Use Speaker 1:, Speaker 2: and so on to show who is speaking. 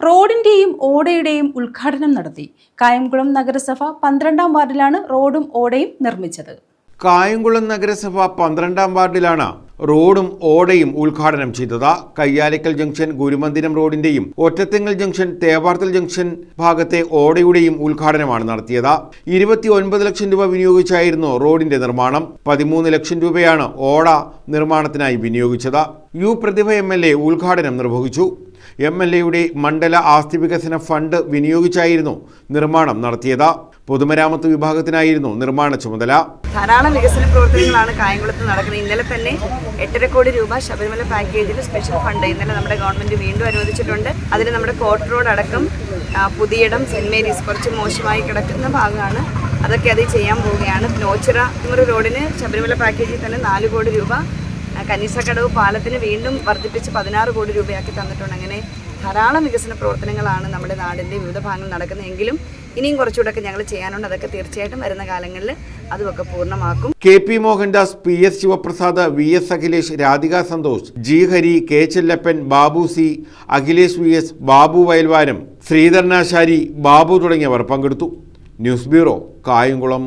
Speaker 1: റോഡിന്റെയും ഓടയുടെയും ഉദ്ഘാടനം നടത്തി കായംകുളം നഗരസഭ പന്ത്രണ്ടാം വാർഡിലാണ് റോഡും ഓടയും നിർമ്മിച്ചത്.
Speaker 2: കായംകുളം നഗരസഭ പന്ത്രണ്ടാം വാർഡിലാണ് റോഡും ഓടയും ഉദ്ഘാടനം ചെയ്തത് കയ്യാലിക്കൽ ജംഗ്ഷൻ ഗുരുമന്ദിരം റോഡിന്റെയും ഒറ്റത്തെങ്ങൽ ജംഗ്ഷൻ തേവാർത്തൽ ജംഗ്ഷൻ ഭാഗത്തെ ഓടയുടെയും ഉദ്ഘാടനമാണ് നടത്തിയത്. ഇരുപത്തി ഒൻപത് ലക്ഷം രൂപ വിനിയോഗിച്ചായിരുന്നു റോഡിന്റെ നിർമ്മാണം. പതിമൂന്ന് ലക്ഷം രൂപയാണ് ഓട നിർമ്മാണത്തിനായി വിനിയോഗിച്ചത്. U Prathibha M L A ഉദ്ഘാടനം നിർവഹിച്ചു. എം എൽ എയുടെ മണ്ഡല ആസ്തി വികസന ഫണ്ട് വിനിയോഗിച്ചായിരുന്നു നിർമ്മാണം നടത്തിയത്. പൊതുമരാമത്ത് വിഭാഗത്തിനായിരുന്നു നിർമ്മാണ ചുമതല.
Speaker 3: ധാരാളം വികസന പ്രവർത്തനങ്ങളാണ് കായംകുളത്ത് നടക്കുന്നത്. ഇന്നലെ തന്നെ എട്ടര കോടി രൂപ ശബരിമല പാക്കേജിൽ സ്പെഷ്യൽ ഫണ്ട് ഇന്നലെ നമ്മുടെ ഗവൺമെന്റ് വീണ്ടും അനുവദിച്ചിട്ടുണ്ട്. അതിൽ നമ്മുടെ കോട്ട് റോഡ് അടക്കം പുതിയടം സെന്റ് മേരീസ് കുറച്ച് മോശമായി കിടക്കുന്ന ഭാഗമാണ്. അതൊക്കെ അത് ചെയ്യാൻ പോവുകയാണ്. നോച്ചിറ തിമൂർ റോഡിന് ശബരിമല പാക്കേജിൽ തന്നെ നാല് കോടി രൂപ കനീസക്കടവ് പാലത്തിന് വീണ്ടും വർദ്ധിപ്പിച്ച് പതിനാറ് കോടി രൂപയാക്കി തന്നിട്ടുണ്ട്. അങ്ങനെ ധാരാളം വികസന പ്രവർത്തനങ്ങളാണ് നമ്മുടെ നാടിന്റെ വിവിധ ഭാഗങ്ങളിൽ നടക്കുന്നത്. എങ്കിലും ഇനിയും കുറച്ചുകൂടെയൊക്കെ ഞങ്ങൾ ചെയ്യാനുണ്ട്. അതൊക്കെ തീർച്ചയായിട്ടും വരുന്ന കാലങ്ങളിൽ അതുമൊക്കെ പൂർണമാക്കും.
Speaker 2: K P Mohandas P S Sivaprasad V S Akhilesh Radhika Santhosh G Hari K Chellappan Babu C Akhilesh V S Babu Vayalvaram Sreedharanasari Babu തുടങ്ങിയവർ പങ്കെടുത്തു. News bureau Kayamkulam.